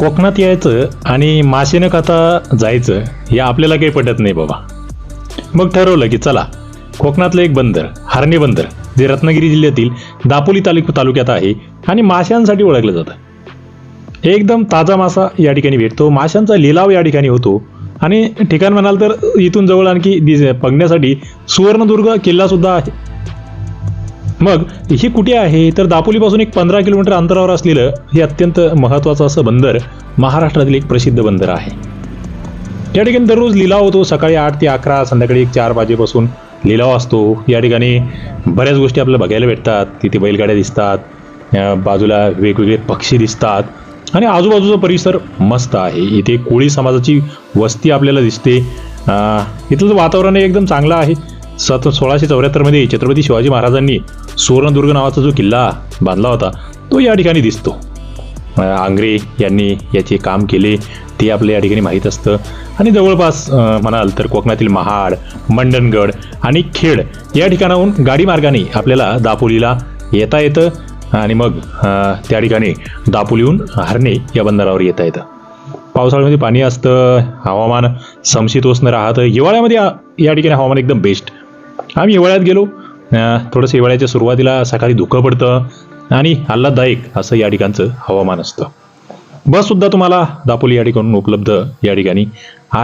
कोकणात यायचं आणि मासे न खाता जायचं हे आपल्याला काही पटत नाही बाबा. मग ठरवलं की चला कोकणातलं एक बंदर हरणे बंदर जे रत्नागिरी जिल्ह्यातील दापोली तालुक तालुक्यात आहे आणि माशांसाठी ओळखलं जातं. एकदम ताजा मासा या ठिकाणी भेटतो माशांचा लिलाव या ठिकाणी होतो. आणि ठिकाण म्हणाल तर इथून जवळ आणखी दिस- बघण्यासाठी सुवर्णदुर्ग किल्ला सुद्धा आहे. मग हे कुठे आहे? तर दापोलीपासून एक पंधरा किलोमीटर अंतरावर असलेलं हे अत्यंत महत्त्वाचं असं बंदर महाराष्ट्रातील एक प्रसिद्ध बंदर आहे. या ठिकाणी दररोज लिलाव होतो. सकाळी आठ ते अकरा संध्याकाळी एक चार वाजेपासून लिलाव असतो. या ठिकाणी बऱ्याच गोष्टी आपल्याला बघायला भेटतात. तिथे बैलगाड्या दिसतात. बाजूला वेगवेगळे पक्षी दिसतात. आणि आजूबाजूचा परिसर मस्त आहे. इथे कोळी समाजाची वस्ती आपल्याला दिसते. इथलं वातावरण एकदम चांगलं आहे. सत सोळाशे चौऱ्याहत्तरमध्ये छत्रपती शिवाजी महाराजांनी सुवर्णदुर्ग नावाचा जो किल्ला बांधला होता तो या ठिकाणी दिसतो. आंग्रे यांनी याचे काम केले ते आपल्या या ठिकाणी माहीत असतं. आणि जवळपास म्हणाल तर कोकणातील महाड मंडणगड आणि खेड या ठिकाणाहून गाडी मार्गाने आपल्याला दापोलीला येता येतं आणि मग त्या ठिकाणी दापोलीहून हरणे या बंदरावर येता येतं. पावसाळ्यामध्ये पाणी असतं हवामान समशीतोष्ण राहतं. हिवाळ्यामध्ये या ठिकाणी हवामान एकदम बेस्ट आम्ही हिवाळ्यात गेलो. थोडंसं हिवाळ्याच्या सुरुवातीला सकाळी धुकं पडतं आणि आल्हाददायक असं या ठिकाणचं हवामान असतं. बससुद्धा तुम्हाला दापोली या ठिकाणून उपलब्ध या ठिकाणी आहे.